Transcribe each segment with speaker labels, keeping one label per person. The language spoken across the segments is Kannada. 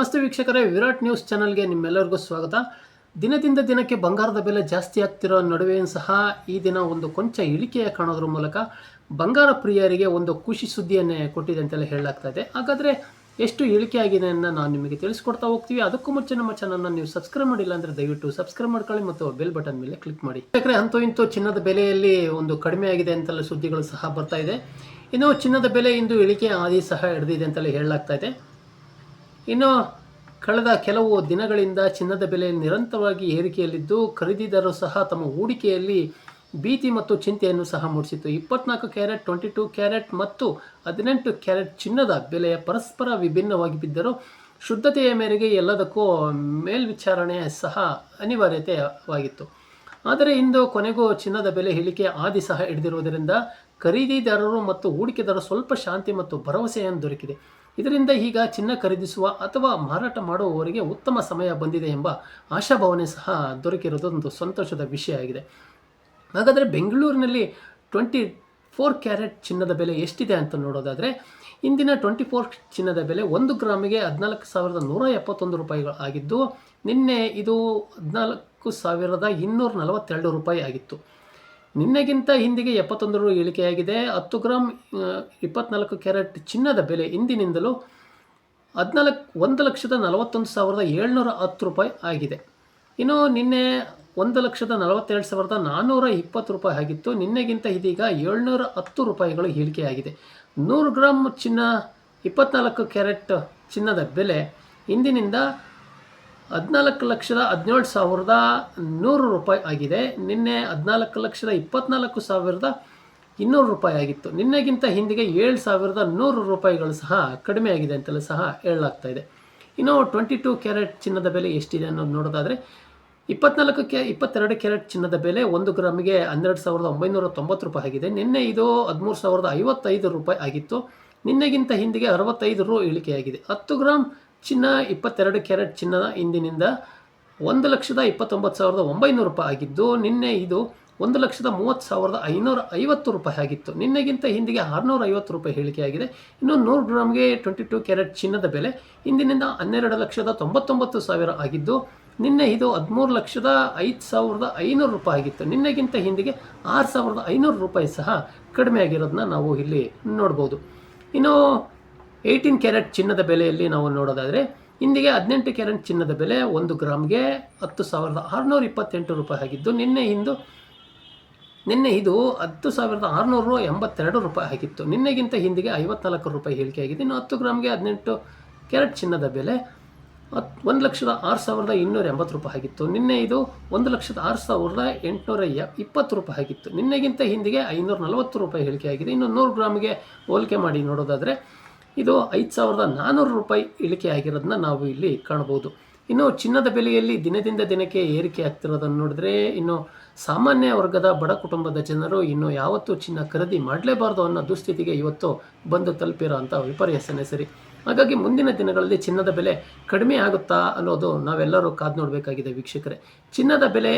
Speaker 1: ನಮಸ್ತೆ ವೀಕ್ಷಕರೇ, ವಿರಾಟ್ ನ್ಯೂಸ್ ಚಾನಲ್ಗೆ ನಿಮ್ಮೆಲ್ಲರಿಗೂ ಸ್ವಾಗತ. ದಿನದಿಂದ ದಿನಕ್ಕೆ ಬಂಗಾರದ ಬೆಲೆ ಜಾಸ್ತಿ ಆಗ್ತಿರೋ ನಡುವೆಯೂ ಸಹ ಈ ದಿನ ಒಂದು ಕೊಂಚ ಇಳಿಕೆಯ ಕಾಣೋದ್ರ ಮೂಲಕ ಬಂಗಾರ ಪ್ರಿಯರಿಗೆ ಒಂದು ಖುಷಿ ಸುದ್ದಿಯನ್ನೇ ಕೊಟ್ಟಿದೆ ಅಂತೆಲ್ಲ ಹೇಳಲಾಗ್ತಾ ಇದೆ. ಹಾಗಾದರೆ ಎಷ್ಟು ಇಳಿಕೆ ಆಗಿದೆ ಅಂತ ನಾವು ನಿಮಗೆ ತಿಳಿಸ್ಕೊಡ್ತಾ ಹೋಗ್ತೀವಿ. ಅದಕ್ಕೂ ಮುಂಚೆ ನಮ್ಮ ಚಾನಲ್ನ ನೀವು ಸಬ್ಸ್ಕ್ರೈಬ್ ಮಾಡಿಲ್ಲ ಅಂದರೆ ದಯವಿಟ್ಟು ಸಬ್ಸ್ಕ್ರೈಬ್ ಮಾಡ್ಕೊಳ್ಳಿ ಮತ್ತು ಬೆಲ್ ಬಟನ್ ಮೇಲೆ ಕ್ಲಿಕ್ ಮಾಡಿ. ಯಾಕಂದರೆ ಅಂತೂ ಇಂತೂ ಚಿನ್ನದ ಬೆಲೆಯಲ್ಲಿ ಒಂದು ಕಡಿಮೆ ಆಗಿದೆ ಅಂತೆಲ್ಲ ಸುದ್ದಿಗಳು ಸಹ ಬರ್ತಾ ಇದೆ. ಇನ್ನು ಚಿನ್ನದ ಬೆಲೆ ಇಂದು ಇಳಿಕೆ ಆದಿ ಸಹ ಹಿಡಿದಿದೆ ಅಂತಲೇ ಹೇಳಲಾಗ್ತಾ ಇದೆ. ಇನ್ನು ಕಳೆದ ಕೆಲವು ದಿನಗಳಿಂದ ಚಿನ್ನದ ಬೆಲೆ ನಿರಂತರವಾಗಿ ಏರಿಕೆಯಲ್ಲಿದ್ದು, ಖರೀದಿದಾರರು ಸಹ ತಮ್ಮ ಹೂಡಿಕೆಯಲ್ಲಿ ಭೀತಿ ಮತ್ತು ಚಿಂತೆಯನ್ನು ಸಹ ಮೂಡಿಸಿತ್ತು. ಇಪ್ಪತ್ನಾಲ್ಕು ಕ್ಯಾರೆಟ್, ಟ್ವೆಂಟಿ ಟೂ ಕ್ಯಾರೆಟ್ ಮತ್ತು ಹದಿನೆಂಟು ಕ್ಯಾರೆಟ್ ಚಿನ್ನದ ಬೆಲೆಯ ಪರಸ್ಪರ ವಿಭಿನ್ನವಾಗಿ ಬಿದ್ದರೂ, ಶುದ್ಧತೆಯ ಮೇರೆಗೆ ಎಲ್ಲದಕ್ಕೂ ಮೇಲ್ವಿಚಾರಣೆ ಸಹ ಅನಿವಾರ್ಯತೆವಾಗಿತ್ತು ಆದರೆ ಇಂದು ಕೊನೆಗೂ ಚಿನ್ನದ ಬೆಲೆ ಇಳಿಕೆ ಆದಿ ಸಹ ಹಿಡಿದಿರುವುದರಿಂದ ಖರೀದಿದಾರರು ಮತ್ತು ಹೂಡಿಕೆದಾರರು ಸ್ವಲ್ಪ ಶಾಂತಿ ಮತ್ತು ಭರವಸೆಯನ್ನು ದೊರಕಿದೆ. ಇದರಿಂದ ಈಗ ಚಿನ್ನ ಖರೀದಿಸುವ ಅಥವಾ ಮಾರಾಟ ಮಾಡುವವರಿಗೆ ಉತ್ತಮ ಸಮಯ ಬಂದಿದೆ ಎಂಬ ಆಶಾಭಾವನೆ ಸಹ ದೊರಕಿರೋದು ಒಂದು ಸಂತೋಷದ ವಿಷಯ ಆಗಿದೆ. ಹಾಗಾದರೆ ಬೆಂಗಳೂರಿನಲ್ಲಿ ಟ್ವೆಂಟಿ ಫೋರ್ ಕ್ಯಾರೆಟ್ ಚಿನ್ನದ ಬೆಲೆ ಎಷ್ಟಿದೆ ಅಂತ ನೋಡೋದಾದರೆ, ಇಂದಿನ ಟ್ವೆಂಟಿ ಫೋರ್ ಚಿನ್ನದ ಬೆಲೆ ಒಂದು ಗ್ರಾಮಿಗೆ ಹದಿನಾಲ್ಕು ಸಾವಿರದ ನೂರ ಎಪ್ಪತ್ತೊಂದು ರೂಪಾಯಿಗಳು ಆಗಿದ್ದು, ನಿನ್ನೆ ಇದು ಹದಿನಾಲ್ಕು ಸಾವಿರದ ಇನ್ನೂರ ನಲವತ್ತೆರಡು ರೂಪಾಯಿ ಆಗಿತ್ತು. ನಿನ್ನೆಗಿಂತ ಹಿಂದಿಗೆ ಎಪ್ಪತ್ತೊಂದು ರು ಇಳಿಕೆಯಾಗಿದೆ. ಹತ್ತು ಗ್ರಾಮ್ ಇಪ್ಪತ್ನಾಲ್ಕು ಕ್ಯಾರೆಟ್ ಚಿನ್ನದ ಬೆಲೆ ಇಂದಿನಿಂದಲೂ ಹದಿನಾಲ್ಕು, ಒಂದು ಲಕ್ಷದ ನಲವತ್ತೊಂದು ಸಾವಿರದ ಏಳ್ನೂರ ಹತ್ತು ರೂಪಾಯಿ ಆಗಿದೆ. ಇನ್ನು ನಿನ್ನೆ ಒಂದು ಲಕ್ಷದ ನಲವತ್ತೆರಡು ಸಾವಿರದ ನಾನ್ನೂರ ಇಪ್ಪತ್ತು ರೂಪಾಯಿ ಆಗಿತ್ತು. ನಿನ್ನೆಗಿಂತ ಇದೀಗ ಏಳ್ನೂರ ಹತ್ತು ರೂಪಾಯಿಗಳು ಇಳಿಕೆಯಾಗಿದೆ. ನೂರು ಗ್ರಾಮ್ ಚಿನ್ನ, ಇಪ್ಪತ್ನಾಲ್ಕು ಕ್ಯಾರೆಟ್ ಚಿನ್ನದ ಬೆಲೆ ಇಂದಿನಿಂದ ಹದಿನಾಲ್ಕು ಲಕ್ಷದ ಹದಿನೇಳು ಸಾವಿರದ ನೂರು ರೂಪಾಯಿ ಆಗಿದೆ. ನಿನ್ನೆ ಹದಿನಾಲ್ಕು ಲಕ್ಷದ ಇಪ್ಪತ್ನಾಲ್ಕು ಸಾವಿರದ ಇನ್ನೂರು ರೂಪಾಯಿ ಆಗಿತ್ತು. ನಿನ್ನೆಗಿಂತ ಹಿಂದಿಗೆ ಏಳು ಸಾವಿರದ ನೂರು ರೂಪಾಯಿಗಳು ಸಹ ಕಡಿಮೆ ಆಗಿದೆ ಅಂತಲೂ ಸಹ ಹೇಳಲಾಗ್ತಾ ಇದೆ. ಇನ್ನು ಟ್ವೆಂಟಿ ಟು ಕ್ಯಾರೆಟ್ ಚಿನ್ನದ ಬೆಲೆ ಎಷ್ಟಿದೆ ಅನ್ನೋದು ನೋಡೋದಾದರೆ, ಇಪ್ಪತ್ನಾಲ್ಕು ಕ್ಯಾ, ಇಪ್ಪತ್ತೆರಡು ಕ್ಯಾರೆಟ್ ಚಿನ್ನದ ಬೆಲೆ ಒಂದು ಗ್ರಾಮಿಗೆ ಹನ್ನೆರಡು ಸಾವಿರದ ಒಂಬೈನೂರ ತೊಂಬತ್ತು ರೂಪಾಯಿ ಆಗಿದೆ. ನಿನ್ನೆ ಇದು ಹದಿಮೂರು ಸಾವಿರದ ಐವತ್ತೈದು ರೂಪಾಯಿ ಆಗಿತ್ತು. ನಿನ್ನೆಗಿಂತ ಹಿಂದಿಗೆ ಅರವತ್ತೈದು ರು ಇಳಿಕೆಯಾಗಿದೆ. ಹತ್ತು ಗ್ರಾಮ್ ಚಿನ್ನ ಇಪ್ಪತ್ತೆರಡು ಕ್ಯಾರೆಟ್ ಚಿನ್ನದ ಇಂದಿನಿಂದ ಒಂದು ಲಕ್ಷದ ಇಪ್ಪತ್ತೊಂಬತ್ತು ಸಾವಿರದ ಒಂಬೈನೂರು ರೂಪಾಯಿ ಆಗಿದ್ದು, ನಿನ್ನೆ ಇದು ಒಂದು ಲಕ್ಷದ ಮೂವತ್ತು ಸಾವಿರದ ಐನೂರ ಐವತ್ತು ರೂಪಾಯಿ ಆಗಿತ್ತು. ನಿನ್ನೆಗಿಂತ ಹಿಂದಿಗೆ ಆರುನೂರ ಐವತ್ತು ರೂಪಾಯಿ ಹೇಳಿಕೆಯಾಗಿದೆ. ಇನ್ನು ನೂರು ಗ್ರಾಮ್ಗೆ ಟ್ವೆಂಟಿ ಟು ಕ್ಯಾರೆಟ್ ಚಿನ್ನದ ಬೆಲೆ ಇಂದಿನಿಂದ ಹನ್ನೆರಡು ಲಕ್ಷದ ತೊಂಬತ್ತೊಂಬತ್ತು ಸಾವಿರ ಆಗಿದ್ದು, ನಿನ್ನೆ ಇದು ಹದಿಮೂರು ಲಕ್ಷದ ಐದು ಸಾವಿರದ ಐನೂರು ರೂಪಾಯಿ ಆಗಿತ್ತು. ನಿನ್ನೆಗಿಂತ ಹಿಂದಿಗೆ ಆರು ಸಾವಿರದ ಐನೂರು ರೂಪಾಯಿ ಸಹ ಕಡಿಮೆ ಆಗಿರೋದನ್ನ ನಾವು ಇಲ್ಲಿ ನೋಡ್ಬೋದು. ಇನ್ನು ಏಯ್ಟೀನ್ ಕ್ಯಾರೆಟ್ ಚಿನ್ನದ ಬೆಲೆಯಲ್ಲಿ ನಾವು ನೋಡೋದಾದರೆ ಇಂದಿಗೆ ಹದಿನೆಂಟು ಕ್ಯಾರೆಟ್ ಚಿನ್ನದ ಬೆಲೆ ಒಂದು ಗ್ರಾಮ್ಗೆ ಹತ್ತು ಸಾವಿರದ ಆರುನೂರ ಇಪ್ಪತ್ತೆಂಟು ರೂಪಾಯಿ ಆಗಿದ್ದು, ನಿನ್ನೆ ಇಂದು, ನಿನ್ನೆ ಇದು ಹತ್ತು ಸಾವಿರದ ಆರುನೂರು ಎಂಬತ್ತೆರಡು ರೂಪಾಯಿ ಆಗಿತ್ತು. ನಿನ್ನೆಗಿಂತ ಹಿಂದಿಗೆ ಐವತ್ನಾಲ್ಕು ರೂಪಾಯಿ ಇಳಿಕೆಯಾಗಿದೆ ಇನ್ನು ಹತ್ತು ಗ್ರಾಮ್ಗೆ ಹದಿನೆಂಟು ಕ್ಯಾರೆಟ್ ಚಿನ್ನದ ಬೆಲೆ ಹತ್, ಒಂದು ಲಕ್ಷದ ಆರು ಸಾವಿರದ ಇನ್ನೂರ ಎಂಬತ್ತು ರೂಪಾಯಿ ಆಗಿತ್ತು. ನಿನ್ನೆ ಇದು ಒಂದು ಲಕ್ಷದ ಆರು ಸಾವಿರದ ಎಂಟುನೂರ ಇಪ್ಪತ್ತು ರೂಪಾಯಿ ಆಗಿತ್ತು. ನಿನ್ನೆಗಿಂತ ಹಿಂದಿಗೆ ಐನೂರ ನಲವತ್ತು ರೂಪಾಯಿ ಇಳಿಕೆಯಾಗಿದೆ ಇನ್ನು ನೂರು ಗ್ರಾಮ್ಗೆ ಹೋಲಿಕೆ ಮಾಡಿ ನೋಡೋದಾದರೆ ಇದು ಐದು ಸಾವಿರದ ನಾನ್ನೂರು ರೂಪಾಯಿ ಇಳಿಕೆ ಆಗಿರೋದನ್ನ ನಾವು ಇಲ್ಲಿ ಕಾಣ್ಬೋದು. ಇನ್ನು ಚಿನ್ನದ ಬೆಲೆಯಲ್ಲಿ ದಿನದಿಂದ ದಿನಕ್ಕೆ ಏರಿಕೆ ಆಗ್ತಿರೋದನ್ನು ನೋಡಿದ್ರೆ ಇನ್ನು ಸಾಮಾನ್ಯ ವರ್ಗದ ಬಡ ಕುಟುಂಬದ ಜನರು ಇನ್ನು ಯಾವತ್ತೂ ಚಿನ್ನ ಖರೀದಿ ಮಾಡಲೇಬಾರ್ದು ಅನ್ನೋ ದುಸ್ಥಿತಿಗೆ ಇವತ್ತು ಬಂದು ತಲುಪಿರೋ ಅಂಥ ವಿಪರ್ಯಾಸನೇ ಸರಿ. ಹಾಗಾಗಿ ಮುಂದಿನ ದಿನಗಳಲ್ಲಿ ಚಿನ್ನದ ಬೆಲೆ ಕಡಿಮೆ ಆಗುತ್ತಾ ಅನ್ನೋದು ನಾವೆಲ್ಲರೂ ಕಾದು ನೋಡಬೇಕಾಗಿದೆ ವೀಕ್ಷಕರೇ. ಚಿನ್ನದ ಬೆಲೆ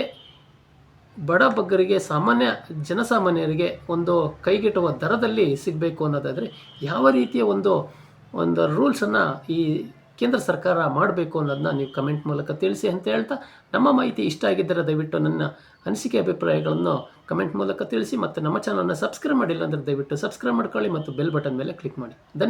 Speaker 1: ಬಡ ಬಗ್ಗರಿಗೆ, ಸಾಮಾನ್ಯ ಜನಸಾಮಾನ್ಯರಿಗೆ ಒಂದು ಕೈಗೆಟುವ ದರದಲ್ಲಿ ಸಿಗಬೇಕು ಅನ್ನೋದಾದರೆ ಯಾವ ರೀತಿಯ ಒಂದು ಒಂದು ರೂಲ್ಸನ್ನು ಈ ಕೇಂದ್ರ ಸರ್ಕಾರ ಮಾಡಬೇಕು ಅನ್ನೋದನ್ನ ನೀವು ಕಮೆಂಟ್ ಮೂಲಕ ತಿಳಿಸಿ ಅಂತ ಹೇಳ್ತಾ, ನಮ್ಮ ಮಾಹಿತಿ ಇಷ್ಟ ಆಗಿದ್ದರೆ ದಯವಿಟ್ಟು ನನ್ನ ಅನಿಸಿಕೆ ಅಭಿಪ್ರಾಯಗಳನ್ನು ಕಮೆಂಟ್ ಮೂಲಕ ತಿಳಿಸಿ ಮತ್ತು ನಮ್ಮ ಚಾನಲ್ನ ಸಬ್ಸ್ಕ್ರೈಬ್ ಮಾಡಿಲ್ಲ ಅಂದರೆ ದಯವಿಟ್ಟು ಸಬ್ಸ್ಕ್ರೈಬ್ ಮಾಡ್ಕೊಳ್ಳಿ ಮತ್ತು ಬೆಲ್ ಬಟನ್ ಮೇಲೆ ಕ್ಲಿಕ್ ಮಾಡಿ. ಧನ್ಯ